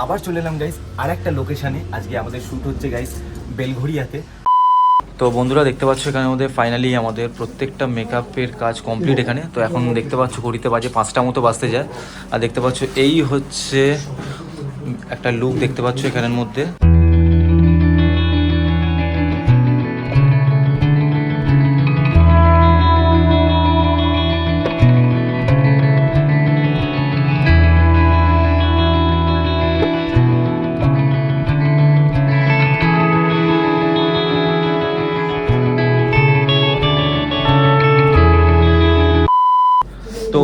আবার চলে এলাম গাইস আর একটা লোকেশনে আজকে আমাদের শ্যুট হচ্ছে গাইস বেলঘড়িয়াতে। তো বন্ধুরা, দেখতে পাচ্ছ এখানে আমাদের ফাইনালি আমাদের প্রত্যেকটা মেকআপের কাজ কমপ্লিট এখানে। তো এখন দেখতে পাচ্ছ ঘড়িতে বাজে পাঁচটা মতো বাজতে যায়। আর দেখতে পাচ্ছ, এই হচ্ছে একটা লুক দেখতে পাচ্ছ এখানের মধ্যে।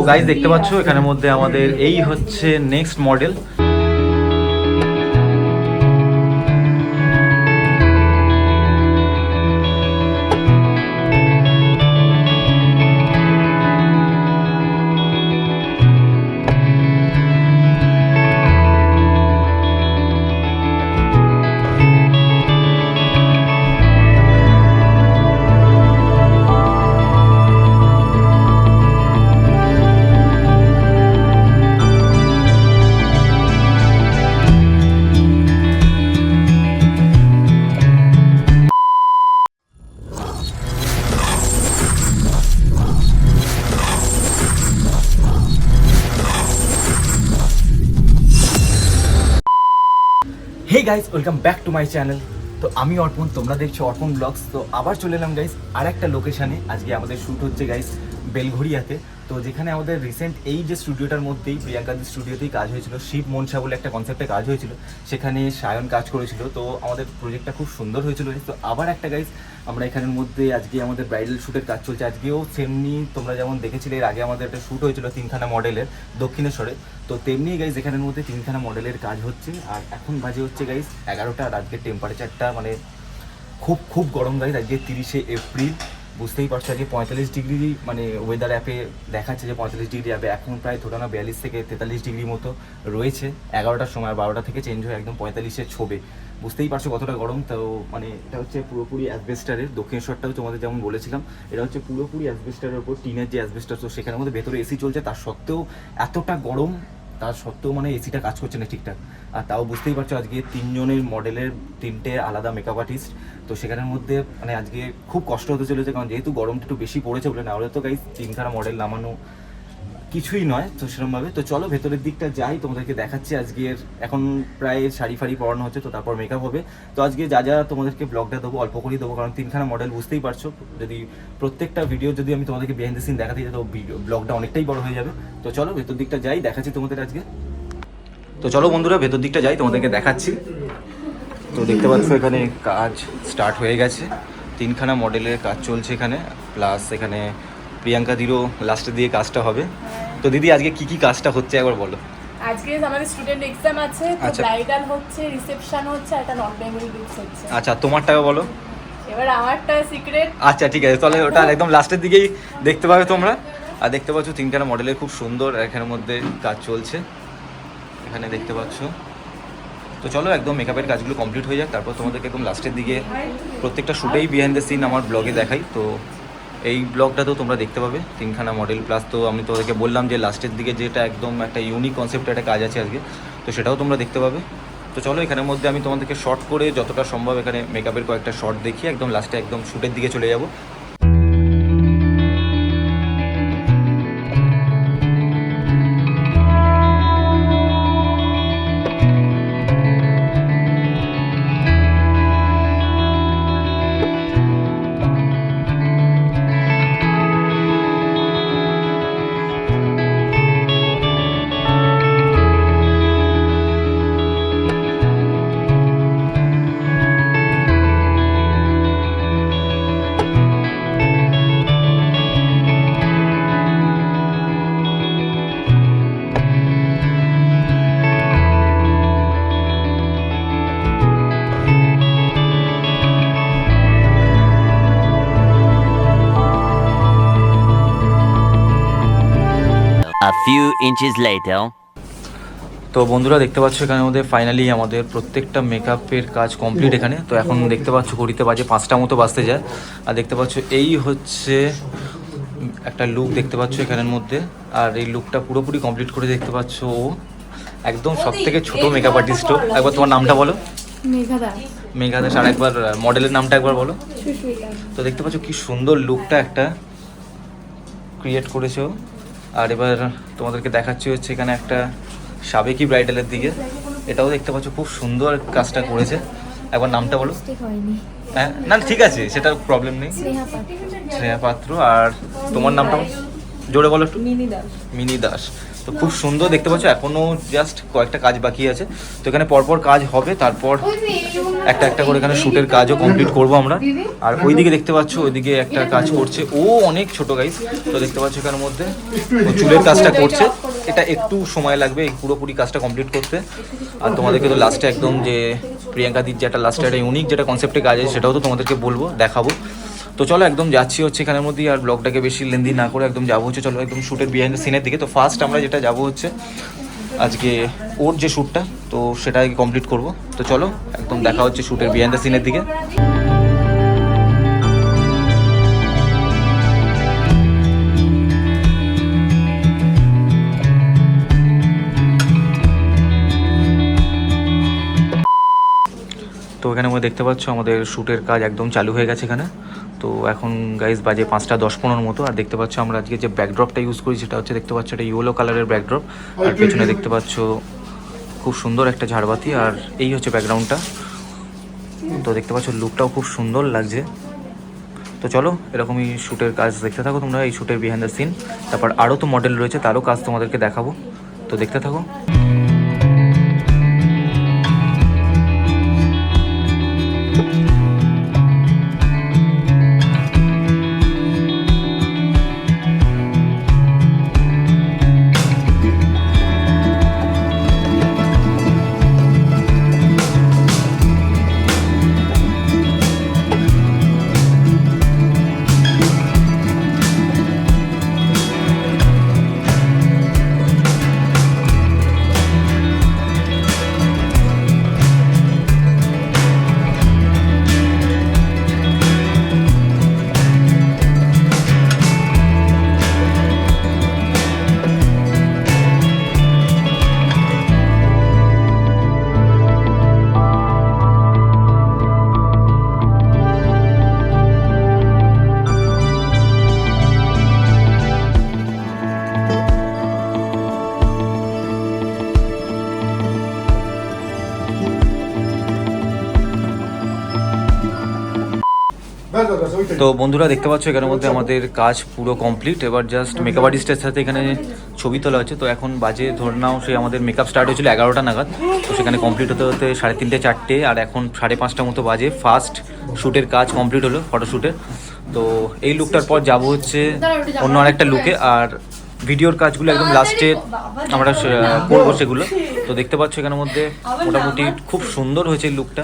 গাইজ দেখতে পাচ্ছ এখানের মধ্যে আমাদের এই হচ্ছে next model hey guys welcome back to my channel তো আমি অর্পণ, তোমরা দেখছ অর্পণ ব্লগস তো আবার চলে এলাম গাইস আর একটা লোকেশানে আজকে আমাদের শ্যুট হচ্ছে গাইস বেলঘড়িয়াতে। তো যেখানে আমাদের রিসেন্ট এই যে স্টুডিওটার মধ্যেই, প্রিয়াঙ্কাদের স্টুডিওতেই কাজ হয়েছিল, শিব মনসা বলে একটা কনসেপ্টে কাজ হয়েছিল, সেখানে সায়ন কাজ করেছিল। তো আমাদের প্রজেক্টটা খুব সুন্দর হয়েছিল তো আবার একটা গাইস আমরা এখানের মধ্যে আজকে আমাদের ব্রাইডাল শ্যুটের কাজ চলছে। আজকেও সেমনি তোমরা যেমন দেখেছিলে, এর আগে আমাদের একটা শ্যুট হয়েছিল তিনখানা মডেলের দক্ষিণেশ্বরে। তো তেমনি গাইজ এখানের মধ্যে তিনখানা মডেলের কাজ হচ্ছে। আর এখন বাজে হচ্ছে গাইজ এগারোটা, আর আজকে টেম্পারেচারটা মানে খুব খুব গরম গাইজ আজকে তিরিশে এপ্রিল। বুঝতেই পারছ আজকে পঁয়তাল্লিশ ডিগ্রি মানে ওয়েদার অ্যাপে দেখাচ্ছে যে পঁয়তাল্লিশ ডিগ্রি অ্যাপে এখন প্রায় ধরে না বিয়াল্লিশ থেকে তেতাল্লিশ ডিগ্রি মতো রয়েছে। এগারোটার সময় বারোটা থেকে চেঞ্জ হয়ে একদম পঁয়তাল্লিশের ছোবে। বুঝতেই পারছ কতটা গরম, তো মানে এটা হচ্ছে পুরোপুরি অ্যাসবেস্টারের দক্ষিণেশ্বরটাও তোমাদের যেমন বলেছিলাম, এটা হচ্ছে পুরোপুরি অ্যাসবেস্টারের ওপর, টিনের যে অ্যাসবেস্টার তো সেখানের মধ্যে ভেতরে এসি চলছে, তার সত্ত্বেও এতটা গরম তার সত্ত্বেও মানে এসিটা কাজ করছে না ঠিকঠাক। আর তাও বুঝতেই পারছ আজকে তিনজনের মডেলের তিনটে আলাদা মেকআপ আর্টিস্ট তো সেখানের মধ্যে মানে আজকে খুব কষ্ট হতে চলেছে, কারণ যেহেতু গরমটা একটু বেশি পড়েছে বলে না হলে তো তিন তিনখানা মডেল নামানো কিছুই নয়, তো সেরকমভাবে তো চলো ভেতরের দিকটা যাই, তোমাদেরকে দেখাচ্ছি আজকের। এখন প্রায় শাড়ি ফাড়ি পরানো হচ্ছে, তো তারপর মেকআপ হবে। তো আজকে যা যা তোমাদেরকে ব্লগটা দেবো, অল্প করেই দেবো, কারণ তিনখানা মডেল বুঝতেই পারছ। যদি প্রত্যেকটা ভিডিও যদি আমি তোমাদেরকে বিহাইন্ড দ্য সিন দেখাতে যাই, তো ব্লগটা অনেকটাই বড় হয়ে যাবে। তো চলো ভেতর দিকটা যাই, দেখাচ্ছি তোমাদের আজকে। তো চলো বন্ধুরা, ভেতর দিকটা যাই, তোমাদেরকে দেখাচ্ছি। তো দেখতে পাচ্ছ এখানে কাজ স্টার্ট হয়ে গেছে। তিনখানা মডেলের কাজ চলছে এখানে প্লাস এখানে প্রিয়াঙ্কা দিরও লাস্টে দিয়ে কাজটা হবে। তো দিদি আজকে কি কি কাজটা হচ্ছে একবার বলো। আজকে আমাদের স্টুডেন্ট এক্সাম আছে তো আচ্ছা। ব্রাইডাল হচ্ছে রিসেপশন হচ্ছে আর একটা নন বেঙ্গলি লুকস হচ্ছে। আচ্ছা তোমারটাও বলো। এবার আমারটা সিক্রেট আচ্ছা ঠিক আছে তাহলে ওটা একদম লাস্টের দিকেই দেখতে পাবে তোমরা। আর দেখতে পাচ্ছ তিনখানা মডেলের খুব সুন্দর এখানের মধ্যে কাজ চলছে। এখানে দেখতে পাচ্ছ। তো চলো একদম মেকআপের কাজগুলো কমপ্লিট হয়ে যাক তারপর তোমাদেরকে একদম লাস্টের দিকে প্রত্যেকটা শুটেই বিহাইন্ড দ্য সিন আমার ব্লগে দেখাই তো এই ব্লগটাতেও তোমরা দেখতে পাবে, তিনখানা মডেল প্লাস তো আমি তোমাদেরকে বললাম যে লাস্টের দিকে যেটা একদম একটা ইউনিক কনসেপ্টের একটা কাজ আছে আজকে, তো সেটাও তোমরা দেখতে পাবে। তো চলো এখানের মধ্যে আমি তোমাদেরকে শর্ট করে যতটা সম্ভব এখানে মেকআপের কয়েকটা শর্ট দেখি একদম লাস্টে একদম শ্যুটের দিকে চলে যাব। A few inches later. তো বন্ধুরা দেখতে পাচ্ছ এখানে মধ্যে ফাইনালি আমাদের প্রত্যেকটা মেকআপের কাজ কমপ্লিট এখানে। তো এখন দেখতে পাচ্ছ ঘড়িতে বাজে পাঁচটা মতো বাজতে যায়। আর দেখতে পাচ্ছ এই হচ্ছে একটা লুক দেখতে পাচ্ছ এখানের মধ্যে। আর এই লুকটা পুরোপুরি কমপ্লিট করে দেখতে পাচ্ছ ও একদম সব থেকে ছোট মেকআপ আর্টিস্টও একবার তোমার নামটা বলো। মেঘা দাস। আর একবার মডেলের নামটা একবার বলো। তো দেখতে পাচ্ছ কি সুন্দর লুকটা একটা ক্রিয়েট করেছ আর এবার তোমাদেরকে দেখাচ্ছি হচ্ছে এখানে একটা সাবেকি ব্রাইডালের দিকে। এটাও দেখতে পাচ্ছ খুব সুন্দর কাজটা করেছে। একবার নামটা বলো। হ্যাঁ না ঠিক আছে সেটার প্রবলেম নেই। শ্রেয়া পাত্র। আর তোমার নামটা। জোরে বলো একটু। মিনি দাস। মিনি দাস। তো খুব সুন্দর দেখতে পাচ্ছ এখনও জাস্ট কয়েকটা কাজ বাকি আছে। তো এখানে পরপর কাজ হবে তারপর একটা একটা করে এখানে শুটের কাজও কমপ্লিট করব আমরা। আর ওইদিকে দেখতে পাচ্ছ ওইদিকে একটা কাজ করছে। ও অনেক ছোট গাইস তো দেখতে পাচ্ছ এখানের মধ্যে ও চুলের কাজটা করছে। এটা একটু সময় লাগবে এই পুরোপুরি কাজটা কমপ্লিট করতে। আর তোমাদেরকে তো লাস্টে একদম যে প্রিয়াঙ্কা দির যে একটা লাস্টে একটা ইউনিক যেটা কনসেপ্টে কাজ আছে সেটাও তো তোমাদেরকে বলব দেখাবো। তো চলো একদম যাচ্ছি হচ্ছে এখানের মধ্যেই, আর ব্লগটাকে বেশি লেন্দি না করে একদম যাব হচ্ছে, চলো একদম শ্যুটের বিহাইন্ড সিনের দিকে। তো ফার্স্ট আমরা যেটা যাব হচ্ছে, আজকে ওর যে শ্যুটটা তো সেটা কমপ্লিট করব। তো চলো একদম দেখা হচ্ছে শ্যুটের বিহাইন্ড সিনের দিকে। এখানে আমরা দেখতে পাচ্ছ আমাদের শ্যুটের কাজ একদম চালু হয়ে গেছে এখানে। তো এখন গাইজ বাজে পাঁচটা দশ পনেরোর মতো। আর দেখতে পাচ্ছ আমরা আজকে যে ব্যাকড্রপটা ইউজ করি, সেটা হচ্ছে দেখতে পাচ্ছ এটা ইয়েলো কালারের ব্যাকড্রপ আর পেছনে দেখতে পাচ্ছ খুব সুন্দর একটা ঝাড়বাতি, আর এই হচ্ছে ব্যাকগ্রাউন্ডটা তো দেখতে পাচ্ছ লুকটাও খুব সুন্দর লাগছে। তো চলো, এরকমই শ্যুটের কাজ দেখতে থাকো তোমরা, এই শ্যুটের বিহাইন্ড দ্য সিন তারপর আরও তো মডেল রয়েছে, তারও কাজ তোমাদেরকে দেখাবো। তো দেখতে থাকো। তো বন্ধুরা দেখতে পাচ্ছ এখানের মধ্যে আমাদের কাজ পুরো কমপ্লিট এবার জাস্ট মেকআপ আর্টিস্টের সাথে এখানে ছবি তোলা হচ্ছে। তো এখন বাজে ধরে নাও সেই আমাদের মেকআপ স্টার্ট হয়েছিল এগারোটা নাগাদ। তো সেখানে কমপ্লিট হতে হতে সাড়ে তিনটে, চারটে আর এখন সাড়ে পাঁচটা মতো বাজে। ফার্স্ট শ্যুটের কাজ কমপ্লিট হলো ফটোশ্যুটের তো এই লুকটার পর যাব হচ্ছে অন্য আরেকটা লুকে আর ভিডিওর কাজগুলো একদম লাস্টে আমরা করব সেগুলো। তো দেখতে পাচ্ছ এখানের মধ্যে মোটামুটি খুব সুন্দর হয়েছে লুকটা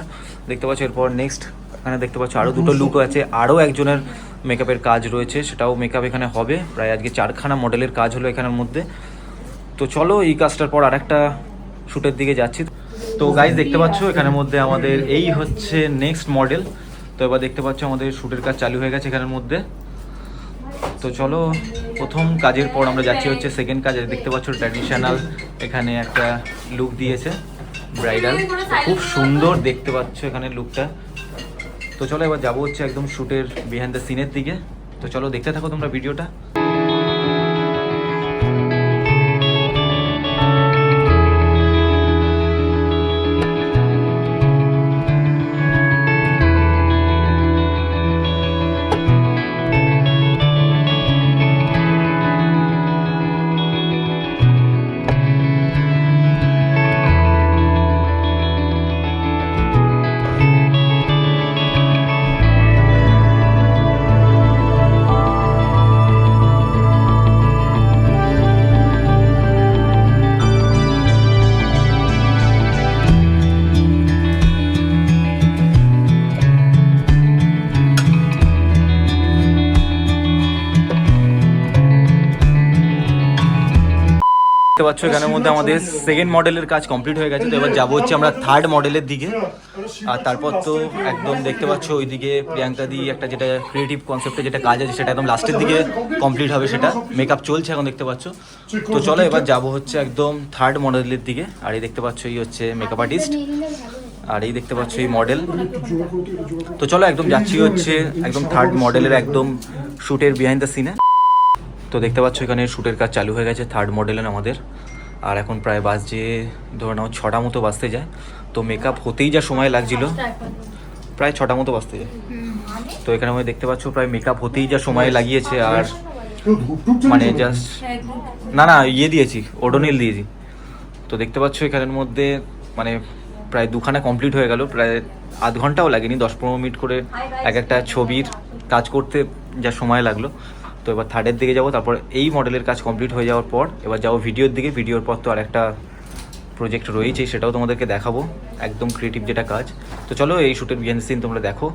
দেখতে পাচ্ছ এরপর নেক্সট এখানে দেখতে পাচ্ছ আরও দুটো লুক আছে। আরও একজনের মেকআপের কাজ রয়েছে, সেটাও মেকআপ এখানে হবে। প্রায় আজকে চারখানা মডেলের কাজ হলো এখানের মধ্যে। তো চলো এই কাজটার পর আরেকটা শ্যুটের দিকে যাচ্ছি। তো গাইজ দেখতে পাচ্ছ এখানের মধ্যে আমাদের এই হচ্ছে নেক্সট মডেল তো এবার দেখতে পাচ্ছ আমাদের শ্যুটের কাজ চালু হয়ে গেছে এখানের মধ্যে। তো চলো প্রথম কাজের পর আমরা যাচ্ছি হচ্ছে সেকেন্ড কাজে। দেখতে পাচ্ছ ট্র্যাডিশনাল এখানে একটা লুক দিয়েছে ব্রাইডাল খুব সুন্দর দেখতে পাচ্ছ এখানে লুকটা তো চলো এবার যাব হচ্ছে একদম শুটের বিহাইন্ড দ্য সিনের দিকে। তো চলো দেখতে থাকো তোমরা ভিডিওটা পাচ্ছ এখানের মধ্যে আমাদের সেকেন্ড মডেলের কাজ কমপ্লিট হয়ে গেছে, তো এবার যাব হচ্ছে আমরা থার্ড মডেলের দিকে। আর তারপর তো একদম দেখতে পাচ্ছ ওইদিকে প্রিয়াঙ্কা দি একটা যেটা ক্রিয়েটিভ কনসেপ্টে যেটা কাজ আছে, সেটা একদম লাস্টের দিকে কমপ্লিট হবে সেটা। মেকআপ চলছে এখন দেখতে পাচ্ছ। তো চলো এবার যাব হচ্ছে একদম থার্ড মডেলের দিকে। আর এই দেখতে পাচ্ছ এই হচ্ছে মেকআপ আর্টিস্ট আর এই দেখতে পাচ্ছ এই মডেল তো চলো একদম যাচ্ছি হচ্ছে একদম থার্ড মডেলের একদম শুটের বিহাইন্ড দ্য সিনে তো দেখতে পাচ্ছ এখানে শ্যুটের কাজ চালু হয়ে গেছে থার্ড মডেলের আমাদের। আর এখন প্রায় বাজছে ধরে নাও ছটা মতো বাজতে যায়। তো মেকআপ হতেই যা সময় লাগছিল। প্রায় ছটা মতো বাজতে যায়। তো এখানে আমি দেখতে পাচ্ছ প্রায় মেকআপ হতেই যা সময় লাগিয়েছে আর মানে জাস্ট না না ইয়ে দিয়েছি ওডোনিল দিয়েছি। তো দেখতে পাচ্ছ এখানের মধ্যে মানে প্রায় দুখানা কমপ্লিট হয়ে গেল প্রায় আধ ঘন্টাও লাগেনি দশ পনেরো মিনিট করে এক একটা ছবির কাজ করতে যা সময় লাগল। তো এবার থার্ডের দিকে যাব, তারপর এই মডেলের কাজ কমপ্লিট হয়ে যাওয়ার পর এবার যাব ভিডিওর দিকে। ভিডিওর পর তো আর একটা প্রজেক্ট রয়েছে সেটাও তোমাদেরকে দেখাবো। একদম ক্রিয়েটিভ যেটা কাজ। তো চলো এই শ্যুটের বিহাইন্ড সিন তোমরা দেখো।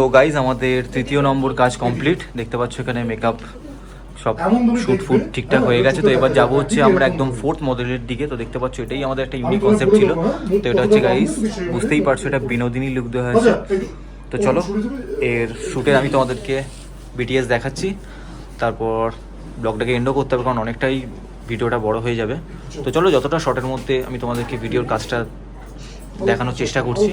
তো গাইজ আমাদের তৃতীয় নম্বর কাজ কমপ্লিট দেখতে পাচ্ছ এখানে মেকআপ সব শুট ফুট ঠিকঠাক হয়ে গেছে। তো এবার যাব হচ্ছে আমরা একদম ফোর্থ মডেলের দিকে। তো দেখতে পাচ্ছ এটাই আমাদের একটা ইউনিক কনসেপ্ট ছিল। তো এটা হচ্ছে গাইজ বুঝতেই পারছ এটা বিনোদিনী লুক দেওয়া হয়েছে। তো চলো এর শ্যুটের আমি তোমাদেরকে বিটিএস দেখাচ্ছি। তারপর ব্লগটাকে এন্ডও করতে হবে কারণ অনেকটাই ভিডিওটা বড় হয়ে যাবে। তো চলো যতটা শর্টের মধ্যে আমি তোমাদেরকে ভিডিওর কাজটা দেখানোর চেষ্টা করছি।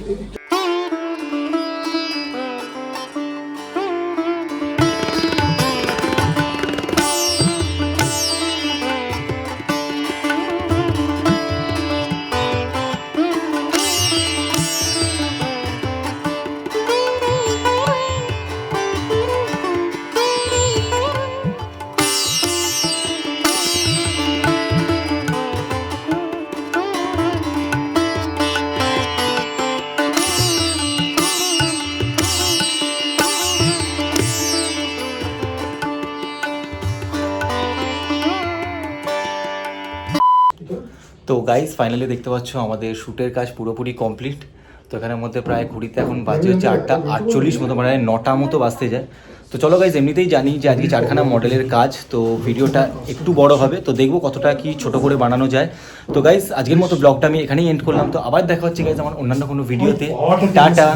গাইস ফাইনালি দেখতে পাচ্ছ আমাদের শ্যুটের কাজ পুরোপুরি কমপ্লিট তো এখানের মধ্যে প্রায় ঘুরিতে এখন বাজে হচ্ছে আটটা আটচল্লিশ মতো মানে নটা মতো বাজতে যায়। তো চলো গাইজ এমনিতেই জানি যে আজকে চারখানা মডেলের কাজ তো ভিডিওটা একটু বড় হবে তো দেখব কতটা কি ছোট করে বানানো যায়। তো গাইজ আজকের মতো ব্লগটা আমি এখানেই এন্ড করলাম। তো আবার দেখা হচ্ছে গাইজ আমার অন্যান্য কোনো ভিডিওতে টাটা।